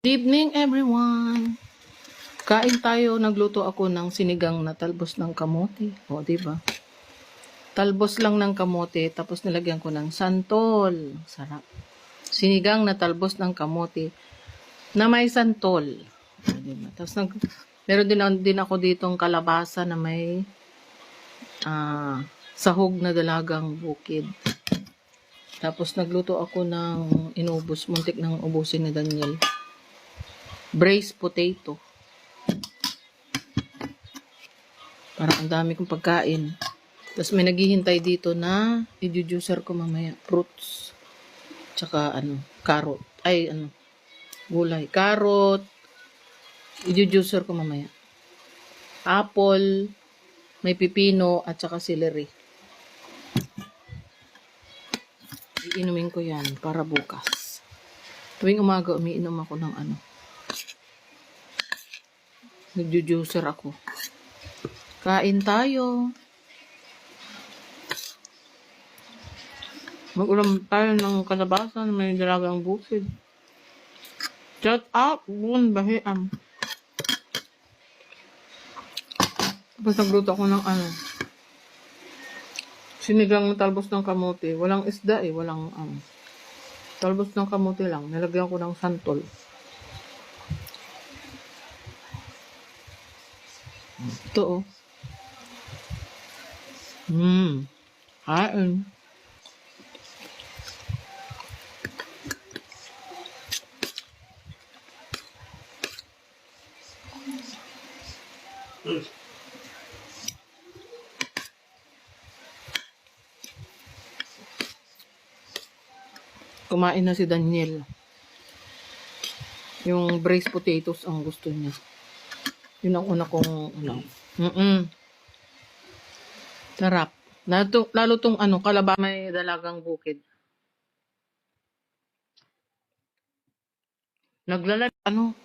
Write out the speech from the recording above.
Good evening everyone. Kain tayo, nagluto ako ng sinigang na talbos ng kamote. O, di ba? Talbos lang ng kamote, tapos nilagyan ko ng santol. Sarap. Sinigang na talbos ng kamote na may santol. O, di ba? Tapos nag, meron din, din ako ditong kalabasa na may ah, sahog na dalagang bukid. Tapos nagluto ako ng inubos, muntik ng ubusin ni Daniel. Braised potato. Parang ang dami kong pagkain. Tapos may naghihintay dito na i-juicer ko mamaya. Fruits. Tsaka ano, carrot. Ay, ano, gulay. Carrot. I-juicer ko mamaya. Apple. May pipino at saka celery. Iinumin ko yan para bukas. Tuwing umaga, umiinom ako ng ano. Nagjujuicer ako. Kain tayo. Mag-ulam tayo ng kalabasa na may dalagang bukid. Shut up, bun, bahiam. Tapos nagluto ako ng ano. Sinigang na talbos ng kamote. Walang isda eh, walang ano. Talbos ng kamote lang. Nilagyan ko ng santol. Ito oh. Hmm. Kain. Kumain na si Daniel. Yung braised potatoes ang gusto niya. Yun ang una kong ano. Mm-mm. Sarap. Lalo, tong- lalo tong ano, kalaba may dalagang bukid. Naglalag, ano,